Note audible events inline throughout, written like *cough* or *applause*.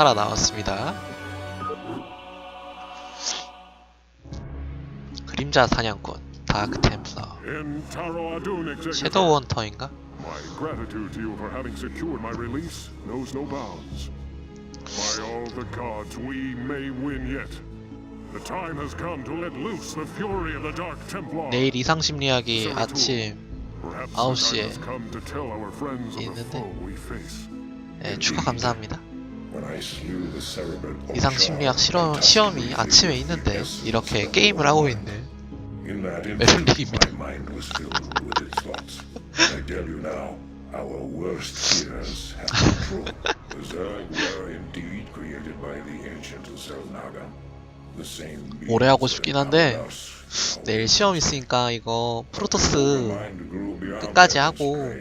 살아나왔습니다. 그림자 사냥꾼 다크 템플러 섀도우 헌터인가? my gratitude to you for having secured my release knows no bounds. By all the gods, we may win yet. The time has come to let loose the fury of the Dark Templar. 내일 이상 심리학이 아침 Perhaps 아홉 the 시에 time has come to tell our friends of the 있는데. 네, 축하 감사합니다. 이상 심리학 실험, 시험이 아침에 있는데 이렇게 게임을 하고 you now, our worst fears have true. The Zerg were indeed created by the ancient Zelnaga. 오래 하고 싶긴 한데. 내일 시험 있으니까 이거 프로토스 끝까지 하고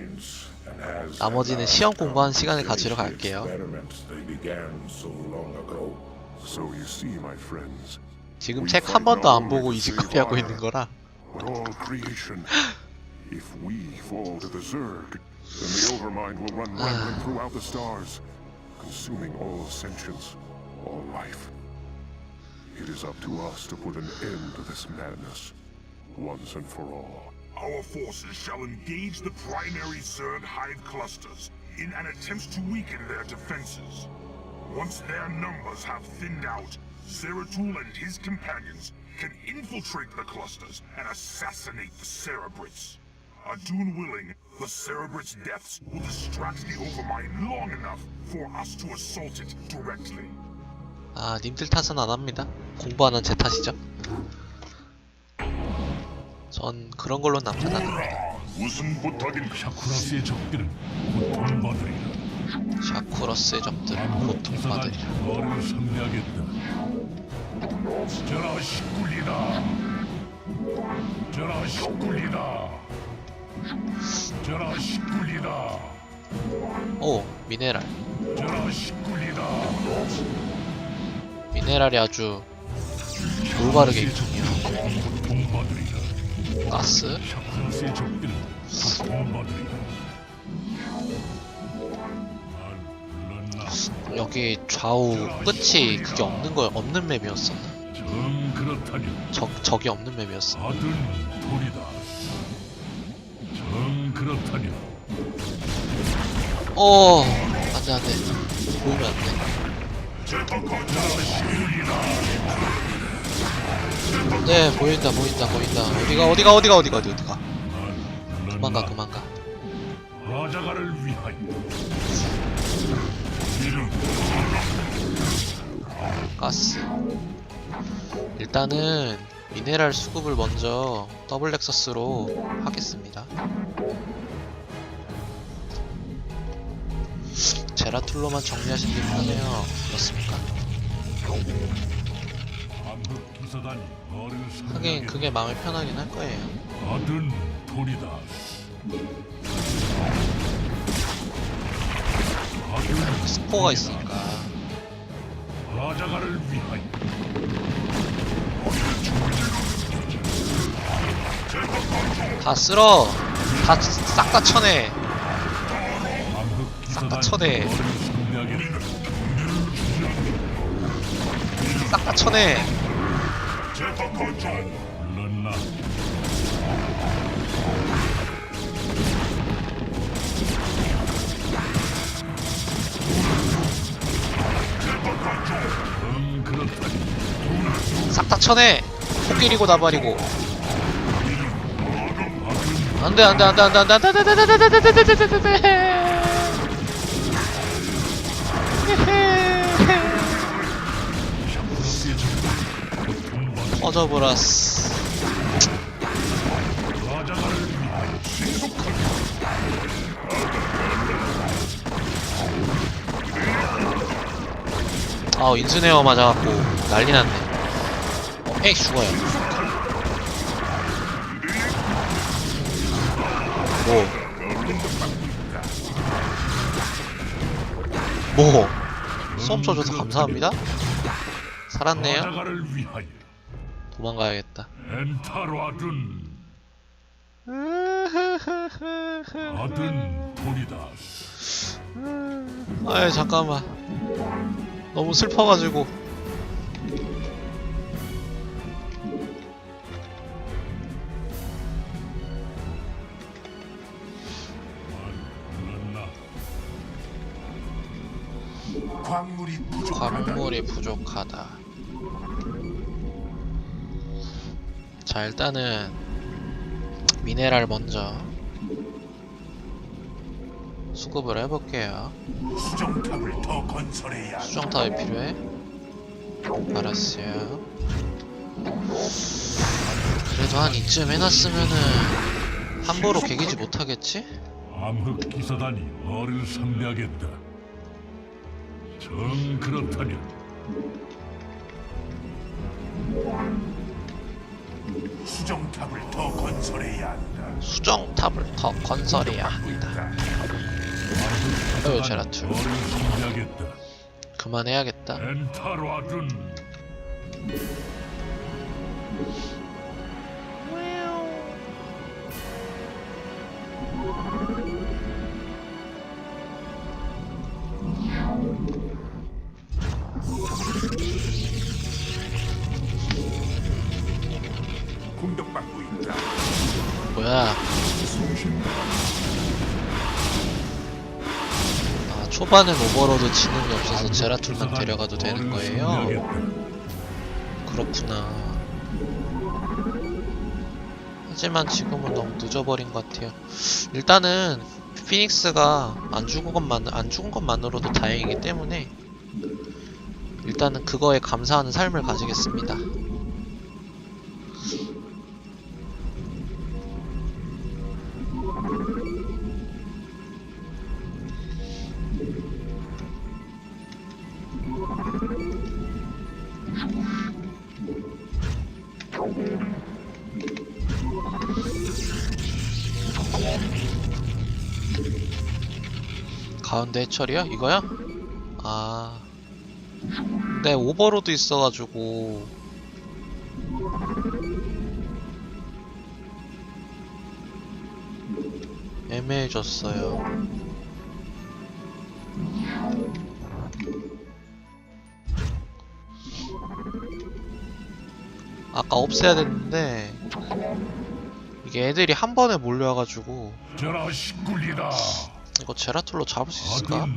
나머지는 시험 공부하는 시간을 가지러 갈게요. 지금 책 한 번도 안 보고 이직거리하고 있는 거라. It is up to us to put an end to this madness once and for all. Our forces shall engage the primary Zerg hive clusters in an attempt to weaken their defenses. Once their numbers have thinned out, Zeratul and his companions can infiltrate the clusters and assassinate the Cerebrits. Adun willing, the Cerebrits' deaths will distract the Overmind long enough for us to assault it directly. 아 님들 탓은 안 합니다 공부하는 제 탓이죠 전 그런 걸로 합니다 무슨 부탁인가? 샤쿠라스의 적들은 고통받으리라. 샤쿠러스의 적들을 암흑 고통받으리 기사단이 너를 상대하겠다. 저라 식굴리다. 저라 식굴리다. 저라 식굴리다. 오 미네랄 저라. 미네랄이 아주 올바르게 있군요 고통받으리라. 가스? 여기 좌우 끝이 그게 없는 거 없는 맵이었었나? 정 그렇다면 적 적이 없는 맵이었어 어 안돼 안돼. 보이면 안돼 네 보인다 보인다 보인다. 어디가 어디가 어디가 어디가 어디 어디가? 난 그만가? 그만가. 라자가를 위하여. 이름. 가스. 일단은 미네랄 수급을 먼저 더블 렉서스로 하겠습니다. 제라툴로만 정리하신 게 편해요. 그렇습니까? 암흑 기사단이 하긴. 그게 마음이 편하긴 할 거예요 받은 돌이다. 스포가 있으니까 라자가를 위하여 다 쓸어 다 싹 다 쳐내 암흑 싹다 기사단이 쳐내. 싹다 쳐내 불렀나? 응 그렇다니 싹다 쳐내 코끼리고 나발이고 안돼 안돼 안돼 안돼 안돼 안돼 안돼 안돼 안돼 안돼 안돼 안돼 서브라스. 아우 인스네어 맞아갖고 난리났네. 어, 에이 죽어요. 뭐? 뭐. 음, 썸 쳐줘서 감사합니다. 살았네요. 도망가야겠다 엔타라든 받은 *laughs* 돌이다. 아이 잠깐만 너무 슬퍼가지고? 광물이 부족하다. 자 일단은 미네랄 먼저 수급을 해볼게요. 수정탑을 더 건설해야. 수정탑이 필요해? 알았어요. 그래도 한 이쯤 해놨으면은 함부로 개기지 못하겠지? 암흑 기사단이 너를 상대하겠다. 정 그렇다면 수정탑을 더 건설해야 한다. 수정탑을 더 건설해야 한다. 어휴, 제라툴. 그만해야겠다. 엔타라든 공격받고 있다. 뭐야? 아, 초반엔 오버로드 지능이 없어서 제라툴만 데려가도 되는 거예요? 그렇구나. 하지만 지금은 너무 늦어버린 것 같아요. 일단은 피닉스가 안 죽은 것만 안 죽은 것만으로도 다행이기 때문에 일단은 그거에 감사하는 삶을 가지겠습니다. 가운데 해철이야? 이거야? 아. 네, 오버로드 있어가지고. 애매해졌어요. 아까 없애야 됐는데, 이게 애들이 한 번에 몰려와가지고, 저라 시꿀리다. 이거 제라툴로 잡을 수 있을까?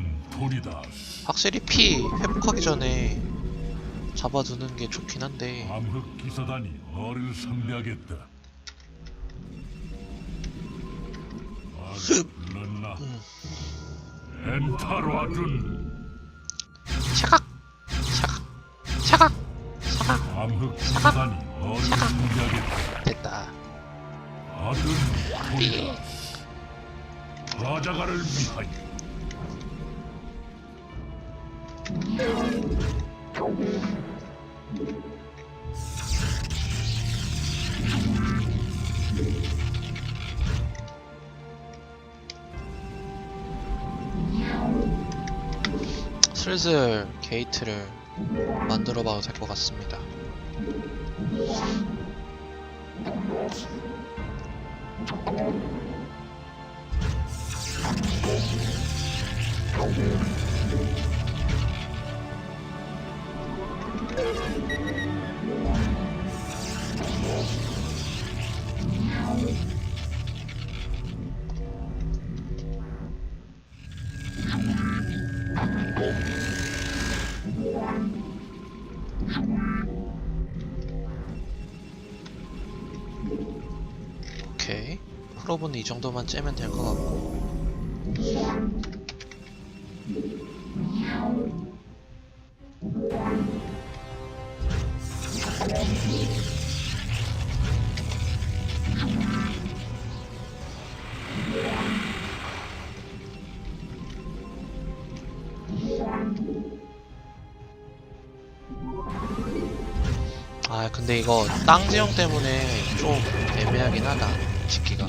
확실히 피 회복하기 전에 잡아두는 게 좋긴 한데. 암흑 기사단이 너를 상대하겠다. 아, 불렀나? 엔타라든 샤각! 샤각! 샤각! 샤각! 암흑 기사단이 너를 상대하겠다. 됐다. 아든 돌이다. 라자가를 위하여. 슬슬 게이트를 만들어 봐도 될 것 같습니다 오케이. 프로브는 이 정도만 째면 될 것 같고 아 근데 이거 땅 지형 때문에 좀 애매하긴 하다 짓기가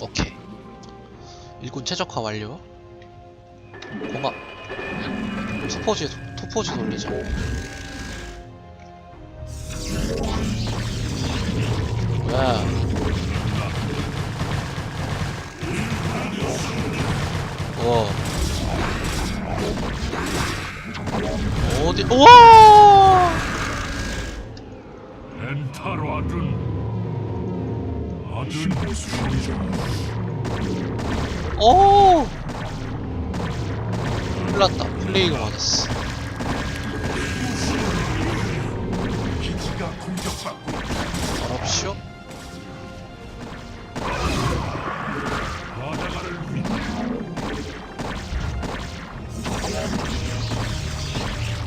오케이. 일군 최적화 완료. 뭔가 투포지 투포즈 돌리자. 뭐야 와. 어디 우와! 아둔 아둔 오! 큰일났다. 플레이가 맞았어. 기지가 공격받고 위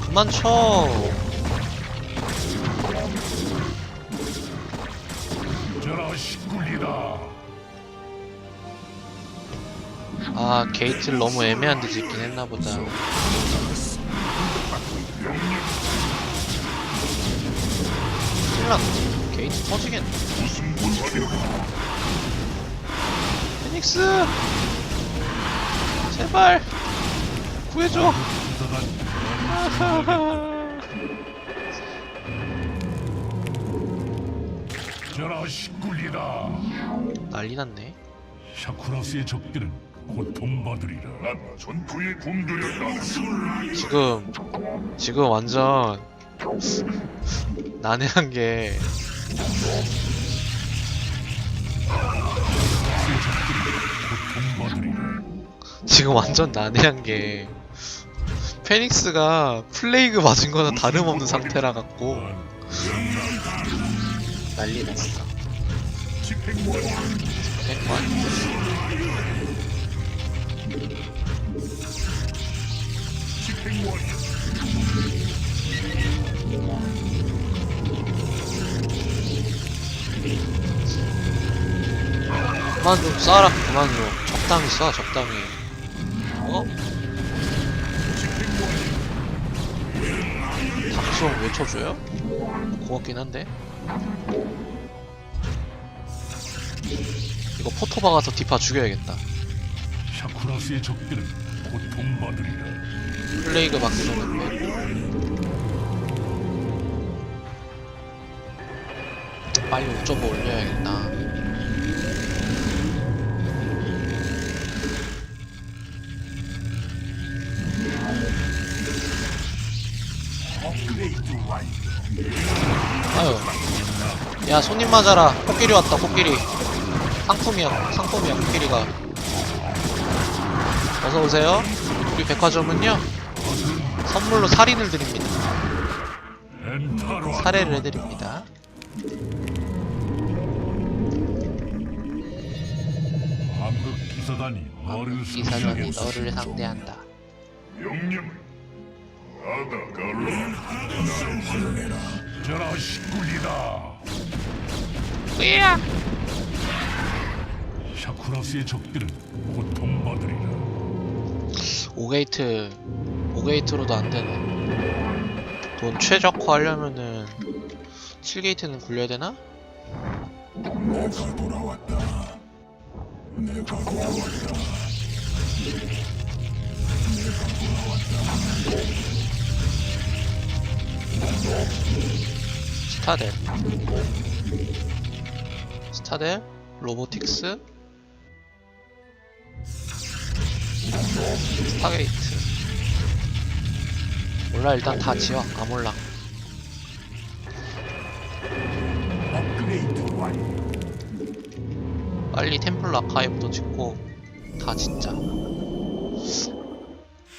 그만 쳐. 게이트를 너무 애매한 데 짓긴 했나 보다. 큰일 났네. 게이트 터지겠네. 피닉스! 제발! 구해줘! 저라 *laughs* 난리 났네. 샤쿠라스의 적들은 고통받으리라 난 전투에 굶주렸다. 지금, 지금 완전 난해한 게 지금 완전 난해한 게 페닉스가 플레이그 맞은 거나 다름없는 상태라 갖고 난리 났어. 집행관 그만 좀 쏴라. 그만 좀 적당히 쏴 적당히. 어? 박수홍 외쳐줘요? 고맙긴 한데. 이거 포토 박아서 디파 죽여야겠다. 샤쿠라스의 적들은 고통받으리라 플레이그 막히는데 빨리 5.5 올려야겠다. 아유. 야 손님 맞아라. 코끼리 왔다 코끼리. 상품이야 상품이야 코끼리가. 어서오세요. 우리 백화점은요 선물로 살인을 드립니다. 살해를 해드립니다. 암흑 기사단이 너를 기사단이. 너를 상대한다. 명령을 아다가로 으야 샤쿠라스의 적들은 고통받으리라 5게이트 5게이트로도 안되네 돈 최적화 하려면은 7게이트는 굴려야 되나? 내가 돌아왔다. 내가 돌아왔다. 스타델 스타델 로보틱스 스타게이트. 몰라 일단 다 지어 아 몰라. 빨리 템플러 아카이브도 짓고 다 진짜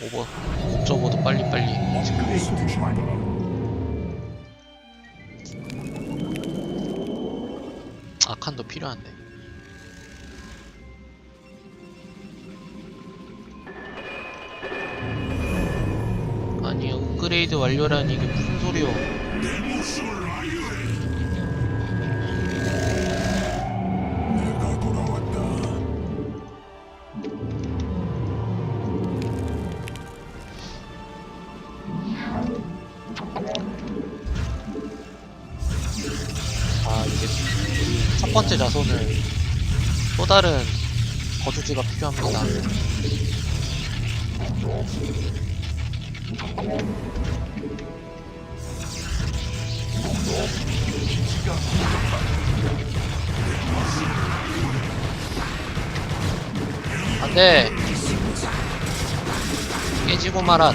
오버 옵저버도 빨리빨리. 아칸도 필요한데 업그레이드 완료라니 이게 무슨 돌아왔다. 아 우리 첫 번째 자손은 또 다른 거주지가 필요합니다 안돼 깨지고 말아.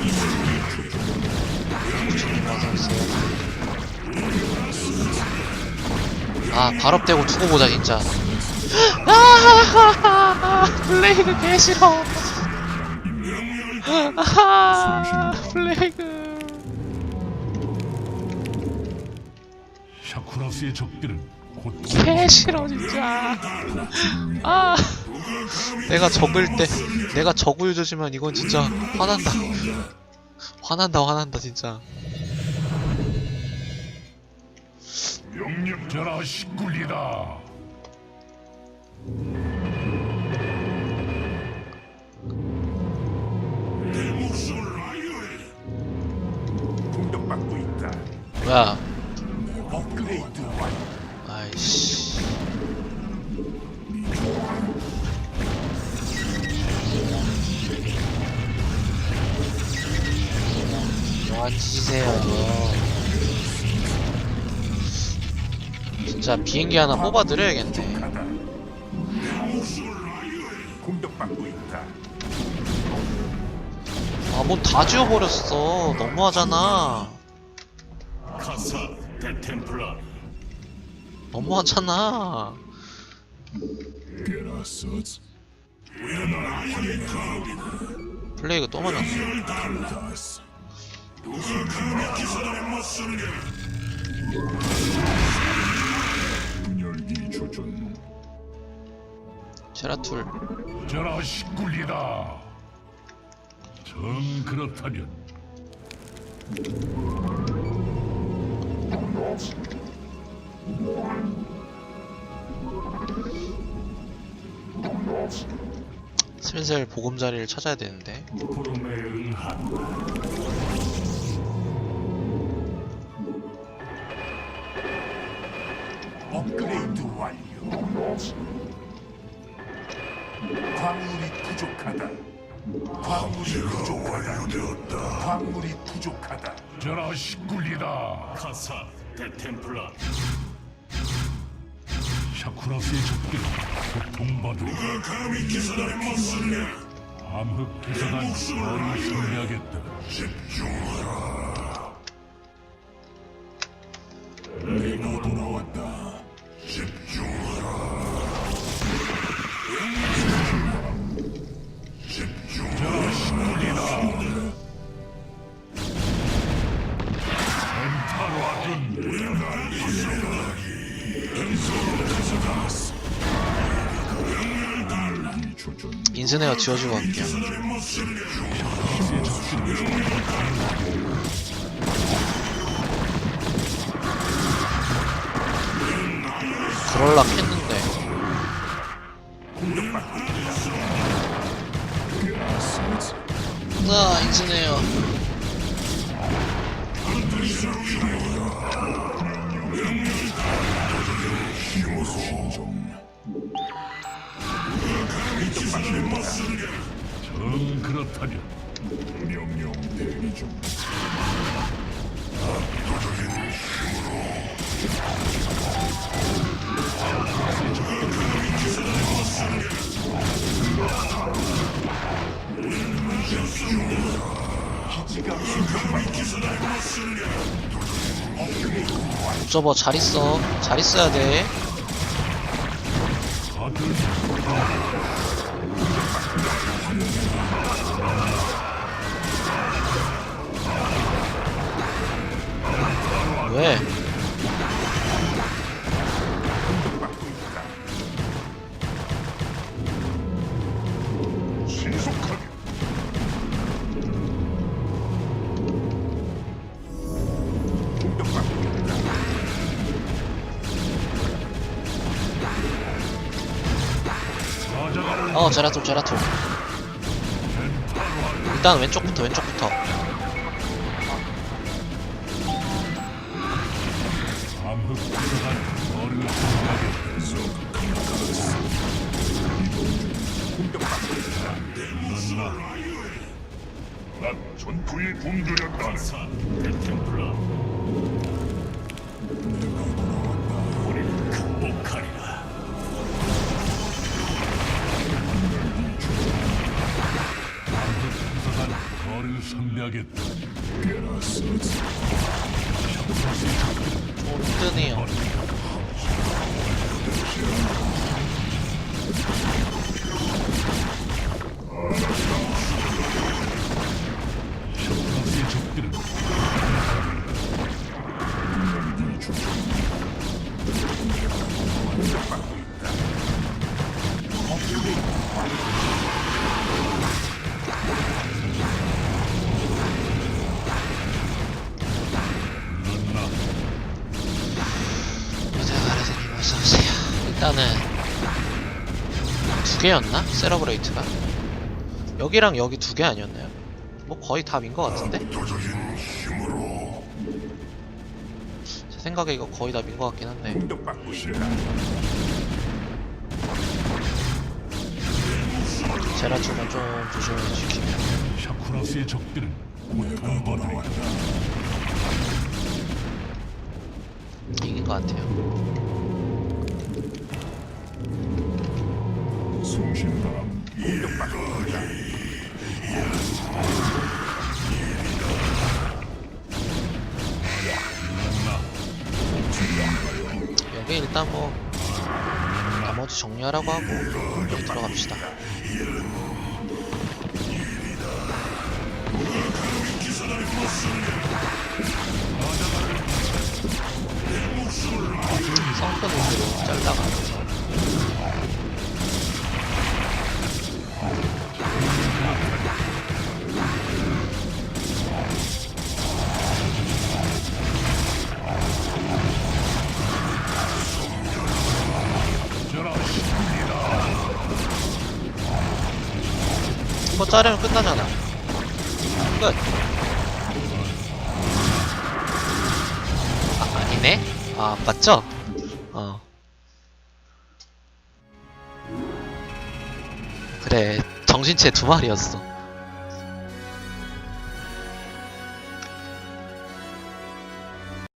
아, 발업되고 두고 보자, 진짜. 아, *laughs* 플레이그 개 싫어. 아, 플레이그. 샤쿠라스의 적들은 고통 개 싫어, 진짜. 아, 내가 적을 때, 내가 적우유저지만 이건 진짜 화난다. 화난다, 화난다, 진짜. 명령 저라 시꿀리다. 야, 완료. 아이씨. 치세요. 진짜 비행기 하나 뽑아드려야겠네. 아, 뭐 다 지워버렸어. 너무하잖아. 카사 데템플라 너무하잖아. 플레이가 또. 열기 조준. 제라툴. 저라 시꿀리다. 정 그렇다면 슬슬 보금자리를 찾아야 되는데. 업그레이드 완료. 광물이 부족하다. 광물이 부족하다. 광물이 부족하다. 저라 시꿀리다. 카사 데템플라 샤쿠라스의 적들은 고통받으리. 암흑 기사단이 너를 상대하겠다. 내가 인스네가 지워주고 갈게요. 그럴라 했는데. 자, 인스네요. 그렇다면 명령 대기 중. 옵저버 잘 있어. 잘 있어야 돼. 왜? 사자가를 어, 제라툴, 제라툴. 일단 왼쪽부터, 왼쪽부터. 전투에 굶주렸다 개였나? 세러브레이트가 여기랑 여기 두 개 아니었나요? 뭐 거의 다민것 같은데? 제 생각에 이거 거의 다민것 같긴 한데. 제라툴만 좀 조심히 지키면 샤쿠라스의 적들은. 이긴 것 같아요 송신바람 공격받고 있다. 여기 일단 뭐 나머지 정리하라고 하고 여기 들어갑시다 성큰 위주로 잘라가 자르면 끝나잖아 끝 아, 아니네? 아 맞죠? 어 그래 정신체 두 마리였어